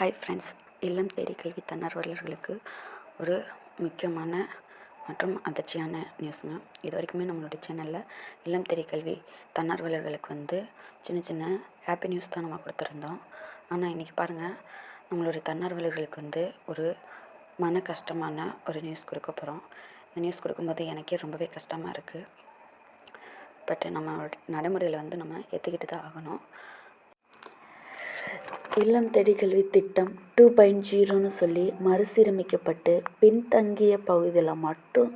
Hi friends இல்லம் தேடி கல்வி தன்னார்வலர்களுக்கு ஒரு முக்கியமான மற்றும் அதிர்ச்சியான நியூஸுங்க இது வரைக்குமே நம்மளுடைய சேனலில் இல்லம் தேடி கல்வி தன்னார்வலர்களுக்கு வந்து சின்ன சின்ன ஹாப்பி நியூஸ் தான் நம்ம கொடுத்துருந்தோம். ஆனால் இன்றைக்கி பாருங்கள் நம்மளுடைய தன்னார்வலர்களுக்கு வந்து ஒரு மன கஷ்டமான ஒரு நியூஸ் கொடுக்க போகிறோம் இந்த நியூஸ் கொடுக்கும்போது எனக்கே ரொம்பவே கஷ்டமாக இருக்குது பட் நம்ம நடைமுறையில் வந்து நம்ம ஏற்றுக்கிட்டு தான் ஆகணும். இல்லம் தேடி கல்வி திட்டம் டூ பாயிண்ட் ஜீரோன்னு சொல்லி மறுசீரமைக்கப்பட்டு பின்தங்கிய பகுதியில் மட்டும்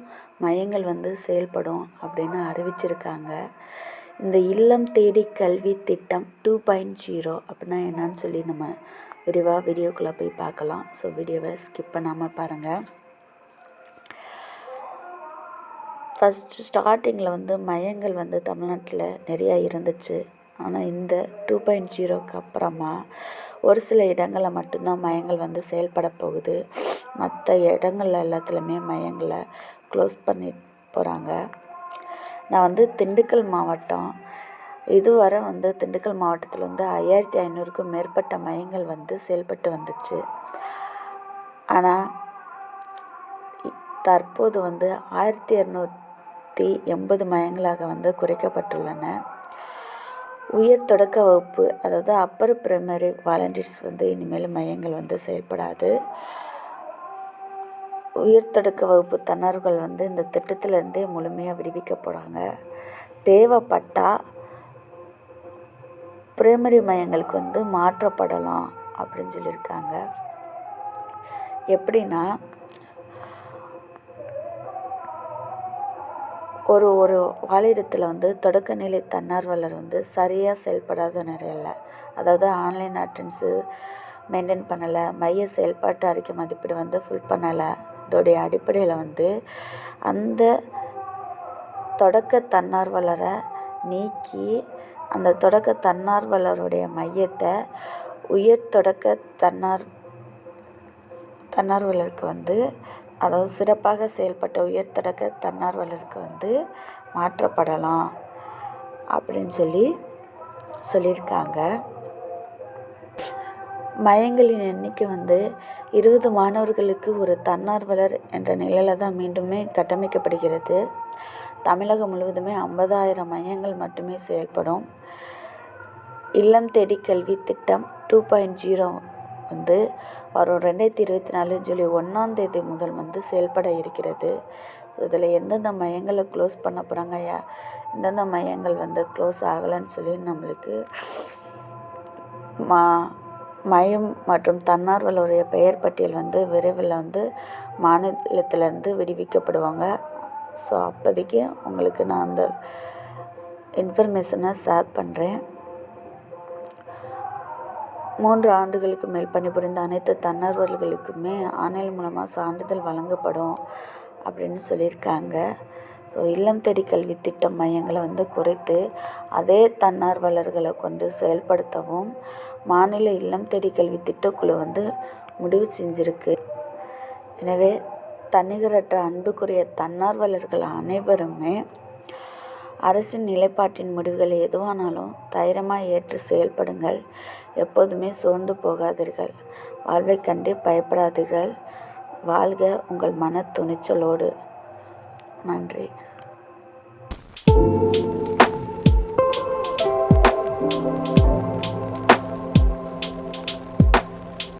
மையங்கள் வந்து செயல்படும் அப்படின்னு அறிவிச்சிருக்காங்க. இந்த இல்லம் தேடி கல்வி திட்டம் டூ பாயிண்ட் ஜீரோ அப்படின்னா என்னன்னு சொல்லி நம்ம விரிவாக வீடியோக்குள்ளே போய் பார்க்கலாம். ஸோ வீடியோவை ஸ்கிப் பண்ணாமல் பாருங்கள் ஃபஸ்ட்டு ஸ்டார்டிங்கில் வந்து மையங்கள் வந்து தமிழ்நாட்டில் நிறையா இருந்துச்சு. ஆனால் இந்த டூ பாயிண்ட் ஜீரோக்கு அப்புறமா ஒரு சில இடங்களில் மட்டும்தான் மையங்கள் வந்து செயல்பட போகுது. மற்ற இடங்கள் எல்லாத்துலேயுமே மையங்களை க்ளோஸ் பண்ணி போகிறாங்க நான் வந்து திண்டுக்கல் மாவட்டம். இதுவரை வந்து திண்டுக்கல் மாவட்டத்தில் வந்து ஐயாயிரத்தி ஐநூறுக்கும் மேற்பட்ட மையங்கள் வந்து செயல்பட்டு வந்துச்சு. ஆனால் தற்போது வந்து ஆயிரத்தி இரநூத்தி எண்பது மையங்களாக வந்து குறைக்கப்பட்டுள்ளன. உயர் தொடக்க வகுப்பு அதாவது அப்பர் பிரைமரி வாலண்டியர்ஸ் வந்து இனிமேல் மையங்கள் வந்து செயல்படாது. உயர் தொடக்க வகுப்பு தன்னர்கள் வந்து இந்த திட்டத்திலேருந்தே முழுமையாக விடுவிக்கப்படுறாங்க தேவைப்பட்டால் பிரைமரி மையங்களுக்கு வந்து மாற்றப்படலாம் அப்படின்னு சொல்லியிருக்காங்க. எப்படின்னா ஒரு ஒரு வாழிடத்தில் வந்து தொடக்கநிலை தன்னார்வலர் வந்து சரியாக செயல்படாத நிலையில் அதாவது ஆன்லைன் அட்டன்ஸு மெயின்டைன் பண்ணலை மைய செயல்பாட்டு அறிக்கை மதிப்பீடு வந்து ஃபுல் பண்ணலை இதோடைய அடிப்படையில் வந்து அந்த தொடக்க தன்னார்வலரை நீக்கி அந்த தொடக்க தன்னார்வலருடைய மையத்தை உயர் தொடக்க தன்னார் தன்னார்வலருக்கு வந்து அதாவது சிறப்பாக செயல்பட்ட உயர்தடக்க தன்னார்வலருக்கு வந்து மாற்றப்படலாம் அப்படின்னு சொல்லி சொல்லியிருக்காங்க. மையங்களின் எண்ணிக்கை வந்து இருபது மாணவர்களுக்கு ஒரு தன்னார்வலர் என்ற நிலையில் தான் மீண்டுமே கட்டமைக்கப்படுகிறது. தமிழகம் முழுவதுமே ஐம்பதாயிரம் மையங்கள் மட்டுமே செயல்படும். இல்லம் தேடி கல்வி திட்டம் டூ பாயிண்ட் ஜீரோ வந்து வரும். ரெண்டாயிரத்தி இருபத்தி நாலு ஜூலை ஒன்றாந்தேதி முதல் வந்து செயல்பட இருக்கிறது. ஸோ இதில் எந்தெந்த மையங்களை க்ளோஸ் பண்ண போகிறாங்க யா எந்தெந்த மையங்கள் வந்து க்ளோஸ் ஆகலைன்னு சொல்லி நம்மளுக்கு மா மையம் மற்றும் தன்னார்வலுடைய பெயர் பட்டியல் வந்து விரைவில் வந்து மாநிலத்திலேருந்து விடுவிக்கப்படுவாங்க. ஸோ அப்போதைக்கு உங்களுக்கு நான் அந்த இன்ஃபர்மேஷனை ஷேர் பண்ணுறேன் மூன்று ஆண்டுகளுக்கு மேல் பணிபுரிந்த அனைத்து தன்னார்வலர்களுக்குமே ஆன்லைன் மூலமாக சான்றிதழ் வழங்கப்படும் அப்படின்னு சொல்லியிருக்காங்க. ஸோ இல்லம் தேடி கல்வி திட்டம் மையங்களை வந்து குறைத்து அதே தன்னார்வலர்களை கொண்டு செயல்படுத்தவும் மாநில இல்லம் தேடி கல்வி திட்டக்குழு வந்து முடிவு செஞ்சுருக்கு. எனவே தன்னிகரற்ற அன்புக்குரிய தன்னார்வலர்கள் அனைவருமே அரசின் நிலைப்பாட்டின் முடிவுகள் எதுவானாலும் தைரியமாக ஏற்று செயல்படுங்கள். எப்போதுமே சோர்ந்து போகாதீர்கள். வாழ்வை கண்டு பயப்படாதீர்கள். வாழ்க உங்கள் மன துணிச்சலோடு. நன்றி. thank you